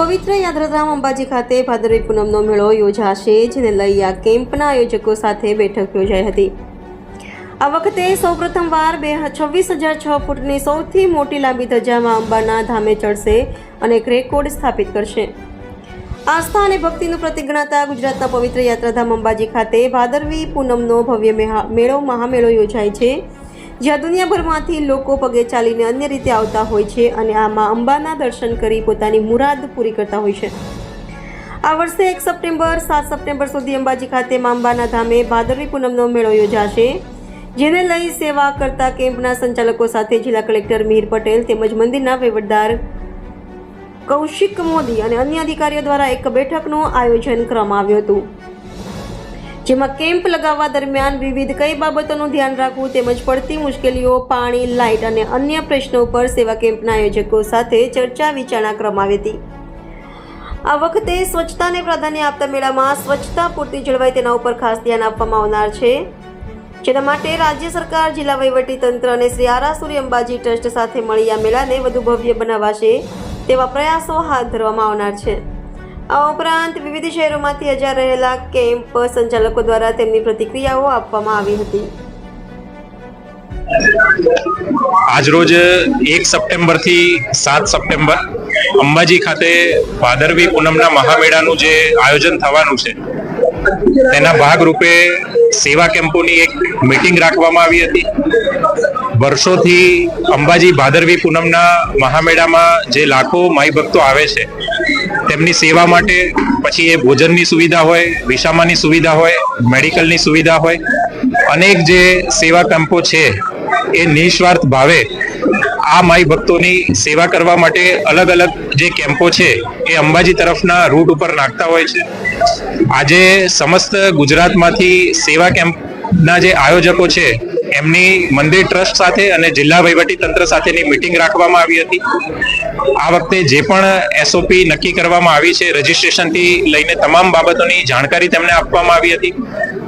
પવિત્ર યાત્રાધામ અંબાજી ખાતે ભાદરવી પૂનમનો મેળો યોજાશે, જેને લઈ આ કેમ્પના આયોજકો સાથે બેઠક યોજાઈ હતી. આ વખતે સૌપ્રથમવાર બે છવ્વીસ હજાર છ ફૂટની સૌથી મોટી લાંબી ધજામાં અંબાના ધામે ચડશે અને એક રેકોર્ડ સ્થાપિત કરશે. આસ્થા અને ભક્તિનું પ્રતિક ગણાતા ગુજરાતના પવિત્ર યાત્રાધામ અંબાજી ખાતે ભાદરવી પૂનમનો ભવ્ય મેળો, મહામેળો યોજાય છે. જ્યાં દુનિયાભરમાંથી લોકો પગે ચાલીને અન્ય રીતે આવતા હોય છે અને આમાં અંબાના દર્શન કરી પોતાની મુરાદ પૂરી કરતા હોય છે. આ વર્ષે એક સપ્ટેમ્બર, સાત સપ્ટેમ્બર સુધી અંબાજી ખાતે મા અંબાના ધામે ભાદરવી પૂનમનો મેળો યોજાશે. જેને લઈ સેવા કરતા કેમ્પના સંચાલકો સાથે જિલ્લા કલેક્ટર મિહિર પટેલ તેમજ મંદિરના વહીવટદાર કૌશિક મોદી અને અન્ય અધિકારીઓ દ્વારા એક બેઠકનું આયોજન કરવામાં આવ્યું હતું. જેમાં કેમ્પ લગાવવા દરમિયાન વિવિધ કઈ બાબતોનું ધ્યાન રાખવું તેમજ પડતી મુશ્કેલીઓ, પાણી, લાઇટ અને અન્ય પ્રશ્નો પર સેવા કેમ્પના આયોજકો સાથે ચર્ચા વિચારણા કરવામાં હતી. આ વખતે સ્વચ્છતાને પ્રાધાન્ય આપતા મેળામાં સ્વચ્છતા પૂરતી જળવાય તેના ઉપર ખાસ ધ્યાન આપવામાં આવનાર છે. જેના માટે રાજ્ય સરકાર, જિલ્લા તંત્ર અને શ્રી આરાસુરી અંબાજી ટ્રસ્ટ સાથે મળી આ મેળાને વધુ ભવ્ય બનાવાશે તેવા પ્રયાસો હાથ ધરવામાં આવનાર છે. આ ઉપરાંત વિવિધ શહેરોમાંથી હજાર રહેલા કેમ્પ સંચાલકો દ્વારા તેમની પ્રતિક્રિયાઓ આપવામાં આવી હતી. આજરોજ એક સપ્ટેમ્બરથી સાત સપ્ટેમ્બર અંબાજી ખાતે ભાદરવી પૂનમના મહામેળાનું જે આયોજન થવાનું છે, તેના ભાગરૂપે સેવા કેમ્પોની એક મીટિંગ રાખવામાં આવી હતી. વર્ષોથી અંબાજી ભાદરવી પૂનમના મહામેળામાં જે લાખો માઈ ભક્તો આવે છે તેમની સેવા માટે પછી એ ભોજનની સુવિધા હોય, વિસામાની સુવિધા હોય, મેડિકલની સુવિધા હોય, અનેક જે સેવા કેમ્પો છે, એ નિસ્વાર્થ ભાવે આ માઈ ભક્તોની સેવા કરવા માટે અલગ અલગ જે કેમ્પો છે, એ અંબાજી તરફના રૂટ ઉપર નાખતા હોય છે. આજે સમસ્ત ગુજરાતમાંથી સેવા કેમ્પના જે આયોજકો છે એમની મંદિર ટ્રસ્ટ સાથે અને જિલ્લા વહીવટી તંત્ર સાથેની મિટિંગ રાખવામાં આવી હતી. આ વખતે જે પણ એસઓપી નક્કી કરવામાં આવી છે રજીસ્ટ્રેશનથી લઈને તમામ બાબતોની જાણકારી તેમને આપવામાં આવી હતી.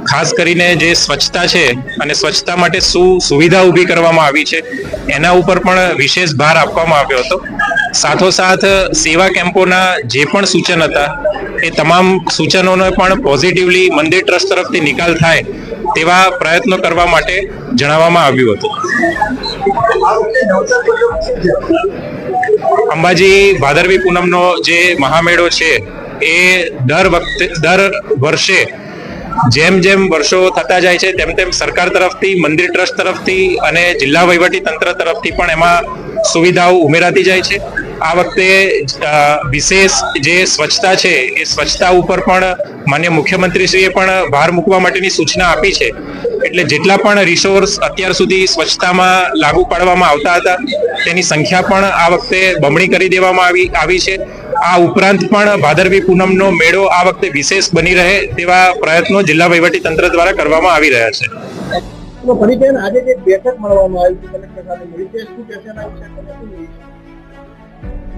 ખાસ કરીને જે સ્વચ્છતા છે અને સ્વચ્છતા માટે શું સુવિધા ઊભી કરવામાં આવી છે, એના ઉપર પણ વિશેષ ભાર આપવામાં આવ્યો હતો. સાથોસાથ, સેવા કેમ્પોના જે પણ સૂચન હતા, એ તમામ સૂચનોનો પણ પોઝિટિવલી મંદિર ટ્રસ્ટ તરફથી નિકાલ થાય તેવા પ્રયત્નો કરવા માટે જણાવવામાં આવ્યું હતું. અંબાજી ભાદરવી પૂનમનો જે મહામેળો છે, એ દર વખતે, દર વર્ષે જેમ જેમ વર્ષો થતા જાય છે, તેમ તેમ સરકાર તરફથી, મંદિર ટ્રસ્ટ તરફથી અને જિલ્લા વહીવટી તંત્ર તરફથી પણ એમાં સુવિધાઓ ઉમેરાતી જાય છે. આ વખતે વિશેષ જે સ્વચ્છતા છે, એ સ્વચ્છતા ઉપર પણ માન્ય મુખ્યમંત્રીશ્રીએ પણ ભાર મૂકવા માટેની સૂચના આપી છે. એટલે જેટલા પણ રિસોર્સ અત્યાર સુધી સ્વચ્છતામાં લાગુ પાડવામાં આવતા હતા, તેની સંખ્યા પણ આ વખતે બમણી કરી દેવામાં આવી આવી છે. આ ઉપરાંત પણ ભાદરવી પૂનમનો મેળો આ વખતે વિશેષ બની રહે તેવા પ્રયત્નો જિલ્લા વહીવટી તંત્ર દ્વારા કરવામાં આવી રહ્યા છે. તો આજે જે બેઠક મળવામાં આવી છે, કલેક્ટર સાથે મળી છે શું કહેશે?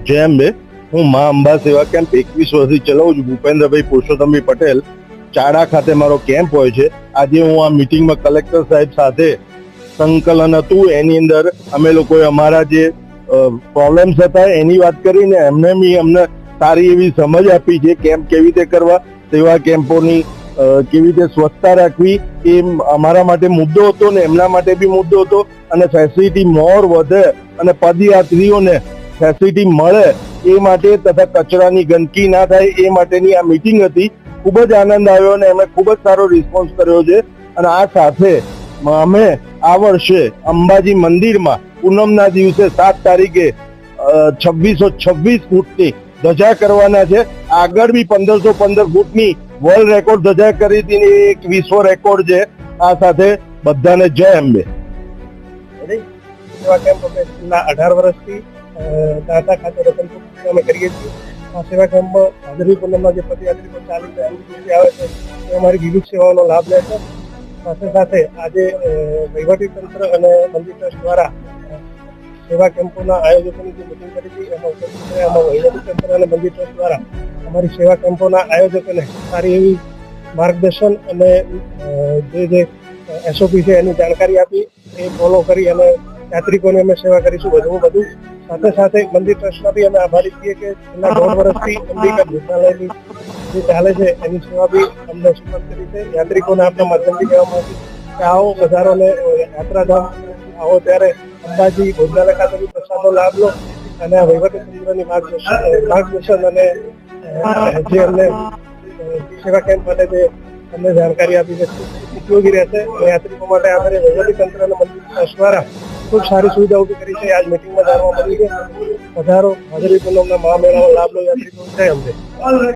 જય અંબે હું મા અંબા સેવા કેમ્પ એકવીસ વર્ષથી ચલાવું છું. ભૂપેન્દ્રભાઈ પુરુષોત્તમભાઈ પટેલ, ચાડા ખાતે મારો કેમ્પ હોય છે. આજે હું આ મિટિંગમાં કલેક્ટર સાહેબ સાથે સંકલન હતું. એની અંદર અમે લોકોએ અમારા જે પ્રોબ્લેમ્સ હતા, એની વાત કરીને એમને બી અમને સારી એવી સમજ આપી છે કેમ્પ કેવી રીતે કરવા, સેવા કેમ્પોની કેવી રીતે સ્વચ્છતા રાખવી. એ અમારા માટે મુદ્દો હતો ને એમના માટે બી મુદ્દો હતો. અને ફેસિલિટી મોર વધે અને પદયાત્રીઓને ફેસિલિટી મળે એ માટે તથા કચરાની ગંદકી ના થાય એ માટેની આ મિટિંગ હતી. ખૂબ જ આનંદ આવ્યો અને એમણે ખૂબ જ સારો રિસ્પોન્સ કર્યો છે. અને આ સાથે અમે આ વર્ષે અંબાજી મંદિરમાં પૂનમના દિવસે સાત તારીખે છવ્વીસો છવ્વીસ ફૂટની ધજા કરવાના છે. આગળ બી પંદરસો પંદર ફૂટની વર્લ્ડ રેકોર્ડ ધજા કરી હતી એક વિશ્વ રેકોર્ડ છે. આ સાથે બધાને જય અંબે. અઢાર વર્ષથી દાદા ખાતે રતન અમે કરીએ છીએ. આ સેવા કેમ્પમાં ભાદરવી પૂનમમાં જે પદયાત્રીઓ ચાલી છે એમની આવે છે, એ અમારી વિવિધ સેવાઓનો લાભ લે છે. સાથે સાથે આજે વહીવટી તંત્ર અને મંદિર ટ્રસ્ટ દ્વારા સેવા કેમ્પોના આયોજકોની જે મિટિંગ કરી હતી, એમાં ઉપસ્થિત રહ્યા અમારા વહીવટી તંત્ર અને મંદિર ટ્રસ્ટ દ્વારા. અમારી સેવા કેમ્પોના આયોજકોને સારી એવી માર્ગદર્શન અને જે જે એસઓપી છે એની જાણકારી આપી, એ ફોલો કરી અને યાત્રિકોને અમે સેવા કરીશું. વધુ સાથે સાથે મંદિર ટ્રસ્ટના બી અમે આભારી છીએ કે છેલ્લા દોઢ વર્ષથી અંબિકા ભોજનાલયની જે ચાલે છે, એની સેવા બી અમને સુપર કરી છે. યાત્રિકોને આપણા માધ્યમથી કહેવામાં આવ્યું કે આવો બજારોને યાત્રાધામ આવો ત્યારે અંબાજી ભોજનાલય ખાતે બી પ્રસાદનો લાભ લો અને વહીવટી તંત્રની માર્ગદર્શન માર્ગદર્શન અને જે અમને સેવા કેમ્પ માટે જે અમને જાણકારી આપી છે ઉપયોગી રહેશે. યાત્રિકો માટે આપણે વહીવટી તંત્ર અને મંદિર ટ્રસ્ટ દ્વારા ખૂબ સારી સુવિધા ઊભી કરી છે. આજ મિટિંગમાં જાણવા મળી છે. વધારો, હાજરી પૂનમના મહામેળાનો લાભ લો યાત્રિકો જય અંબે.